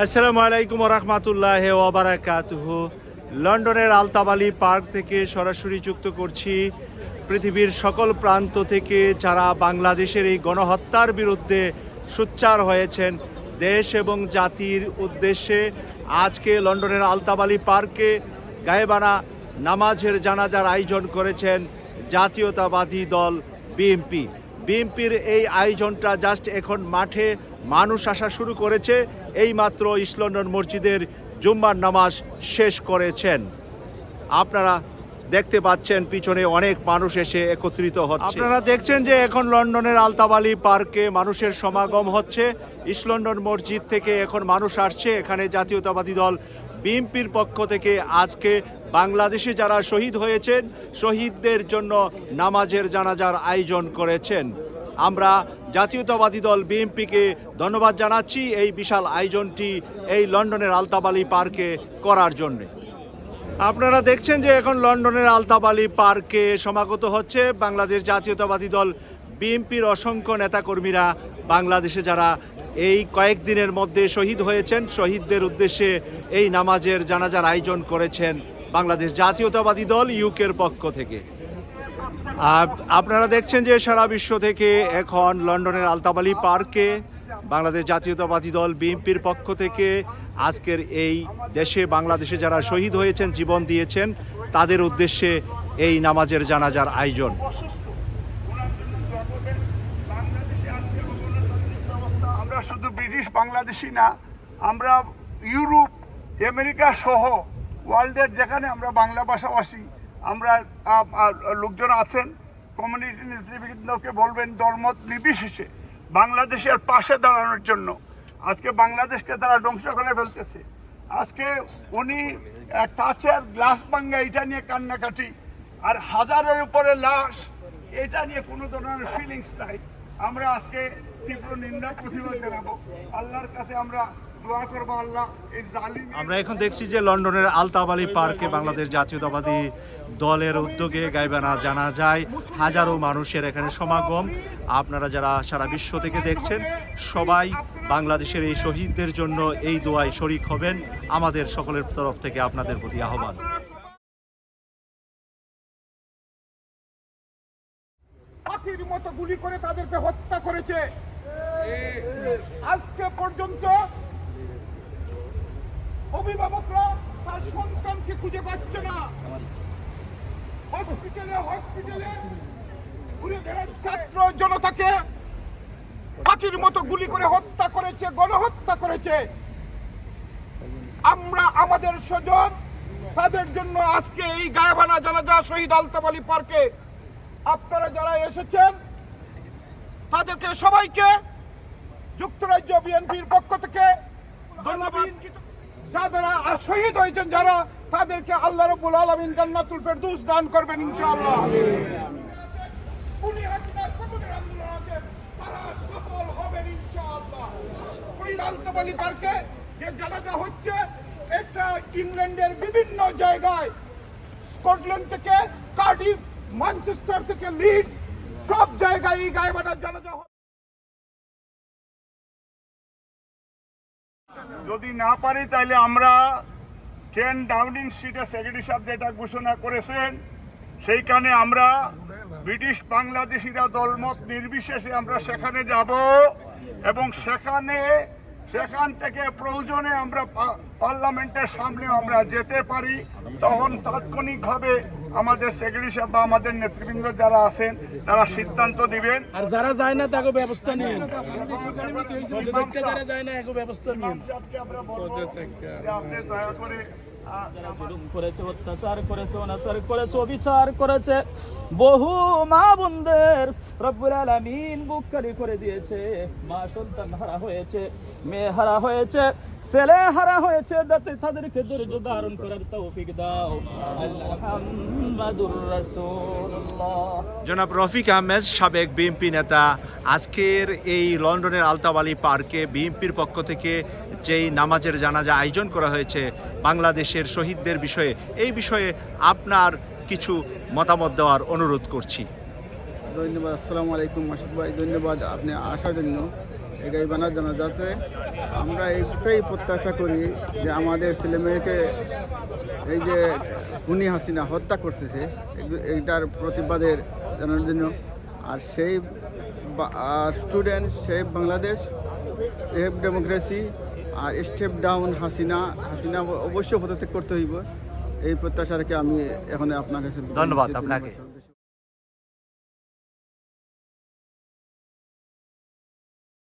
আসসালামু আলাইকুম রহমতুল্লাহ ওবরাকাতুহ লন্ডনের আলতাবালি পার্ক থেকে সরাসরি যুক্ত করছি পৃথিবীর সকল প্রান্ত থেকে যারা বাংলাদেশের এই গণহত্যার বিরুদ্ধে সোচ্চার হয়েছেন, দেশ এবং জাতির উদ্দেশ্যে আজকে লন্ডনের আলতাবালি পার্কে গায়েবানা নামাজের জানাজার আয়োজন করেছেন জাতীয়তাবাদী দল বিএমপি বিএমপির এই আয়োজনটা জাস্ট এখন মাঠে মানুষ আসা শুরু করেছে। এই মাত্র লন্ডন মসজিদের জুম্মার নামাজ শেষ করেছেন। আপনারা দেখতে পাচ্ছেন পিছনে অনেক মানুষ এসে একত্রিত হচ্ছে। আপনারা দেখছেন যে এখন লন্ডনের আলতাবালি পার্কে মানুষের সমাগম হচ্ছে। ইস্ট লন্ডন মসজিদ থেকে এখন মানুষ আসছে। এখানে জাতীয়তাবাদী দল বিএনপির পক্ষ থেকে আজকে বাংলাদেশে যারা শহীদ হয়েছেন, শহীদদের জন্য নামাজের জানাজার আয়োজন করেছেন। আমরা জাতীয়তাবাদী দল বিএনপিকে ধন্যবাদ জানাচ্ছি। এই বিশাল আয়োজনটি এই লন্ডনের আলতাবালি পার্কে করার জন্যে। আপনারা দেখছেন যে এখন লন্ডনের আলতাবালি পার্কে সমাগত হচ্ছে বাংলাদেশ জাতীয়তাবাদী দল বিএনপির অসংখ্য নেতাকর্মীরা বাংলাদেশে যারা এই কয়েকদিনের মধ্যে শহীদ হয়েছেন, শহীদদের উদ্দেশ্যে এই নামাজের জানাজার আয়োজন করেছেন বাংলাদেশ জাতীয়তাবাদী দল ইউকের পক্ষ থেকে। আপনারা দেখছেন যে সারা বিশ্ব থেকে এখন লন্ডনের আলতাবালি পার্কে বাংলাদেশ জাতীয়তাবাদী দল বিএনপির পক্ষ থেকে আজকের এই দেশে বাংলাদেশে যারা শহীদ হয়েছেন, জীবন দিয়েছেন, তাদের উদ্দেশ্যে এই নামাজের জানাজার আয়োজন। আমরা শুধু ব্রিটিশ বাংলাদেশি না, আমরা ইউরোপ, আমেরিকা সহ ওয়ার্ল্ডের যেখানে আমরা বাংলা ভাষাভাষী আমরা লোকজন আছেন কমিউনিটি নেতৃবৃন্দকে বলবেন দলমত নির্বিশেষে বাংলাদেশের পাশে দাঁড়ানোর জন্য। আজকে বাংলাদেশকে তারা ধ্বংস করে ফেলতেছে। আজকে উনি কাচের গ্লাস ভাঙ্গা এটা নিয়ে কান্নাকাটি, আর হাজারের উপরে লাশ, এটা নিয়ে কোনো ধরনের ফিলিংস নাই। আমরা আজকে তীব্র নিন্দা, প্রতিবাদ জানাব। আল্লাহর কাছে আমরা আমরা এখন দেখছি যে লন্ডনের আলতাবালি পার্কে বাংলাদেশ জাতীয়তাবাদী দলের উদ্যোগে গাইবানা জানা যায়, হাজারো মানুষের এখানে সমাগম। আপনারা যারা সারা বিশ্ব থেকে দেখছেন, সবাই বাংলাদেশের এই শহীদদের জন্য এই দোয়ায় শরিক হবেন। আমাদের সকলের তরফ থেকে আপনাদের প্রতি আহ্বান। মতো গুলি করে তাদেরকে হত্যা করেছে। আজকে পর্যন্ত অভিভাবকরা তার সন্তানকে খুঁজে পাচ্ছে না। হসপিটালে হসপিটালে ঘুরে বেড়াচ্ছে ছাত্র জনতাকে পাখির মতো গুলি করে হত্যা করেছে, গণহত্যা করেছে। আমরা, আমাদের স্বজন, তাদের জন্য আজকে এই গায়বানা জানাজা শহীদ আলতাব আলী পার্কে আপনারা যারা এসেছেন, তাদেরকে সবাইকে যুক্তরাজ্য বিএনপির পক্ষ থেকে ধন্যবাদ। যারা শহীদ হয়েছেন যারা, তাদেরকে আল্লাহ রব্বুল আলমিন জান্নাতুল ফেরদৌস দান করবেন ইনশাআল্লাহ। সফল হবেন যে হচ্ছে ইংল্যান্ডের বিভিন্ন জায়গায়, স্কটল্যান্ড থেকে, কার্ডিফ, ম্যানচেস্টার থেকে, লিডস, সব জায়গায় এই গায়েবাটার জানাজা যদি না পারি, তাহলে আমরা টেন ডাউনিং স্ট্রিটে সেক্রেটারি সাহেব যেটা ঘোষণা করেছেন, সেইখানে আমরা ব্রিটিশ বাংলাদেশিরা দলমত নির্বিশেষে আমরা সেখানে যাব এবং সেখানে, সেখান থেকে প্রয়োজনে আমরা পার্লামেন্টের সামনে আমরা যেতে পারি। তখন তাৎক্ষণিকভাবে আমাদের সেক্রেটারি সাহেব বা আমাদের নেতৃবৃন্দ যারা আছেন তারা সিদ্ধান্ত দিবেন। আর যারা যায় না তাকে ব্যবস্থা নিন। যারা যায় না এগো ব্যবস্থা নিন। আপনি দয়া করে করেছে অত্যাচার করেছে অনাচার করেছে। অবিচার করেছে বহু মা বোনদের রব্বুল আলামিন বুক করে দিয়েছে। মা সন্তান হারা হয়েছে মেয়ে হারা হয়েছে। ছেলে হারা হয়েছে যাতে তাদেরকে ধৈর্য ধারণ করার তৌফিক দাও। জনাব রফিক আহমেদ, সাবেক বিএনপি নেতা, আজকের এই লন্ডনের আলতাবালি পার্কে বিএনপির পক্ষ থেকে যেই নামাজের জানাজা আয়োজন করা হয়েছে বাংলাদেশের শহীদদের বিষয়ে, এই বিষয়ে আপনার কিছু মতামত দেওয়ার অনুরোধ করছি। ধন্যবাদ আসসালামু আলাইকুম মাসুদ ভাই ধন্যবাদ আপনি আসার জন্য। এই গাইবানা জানাজা আছে আমরা এইটাই প্রত্যাশা করি যে আমাদের ছেলে মেয়েকে এই যে খুনি হাসিনা হত্যা করতেছে এইটার প্রতিবাদের জানানোর জন্য। আর সেই student save Bangladesh step democracy আর স্টেপ ডাউন হাসিনা হাসিনা অবশ্যই পদত্যাগ করতে হইব। এই প্রত্যাশা রেখে আমি এখন আপনার কাছে ধন্যবাদ আপনাকে।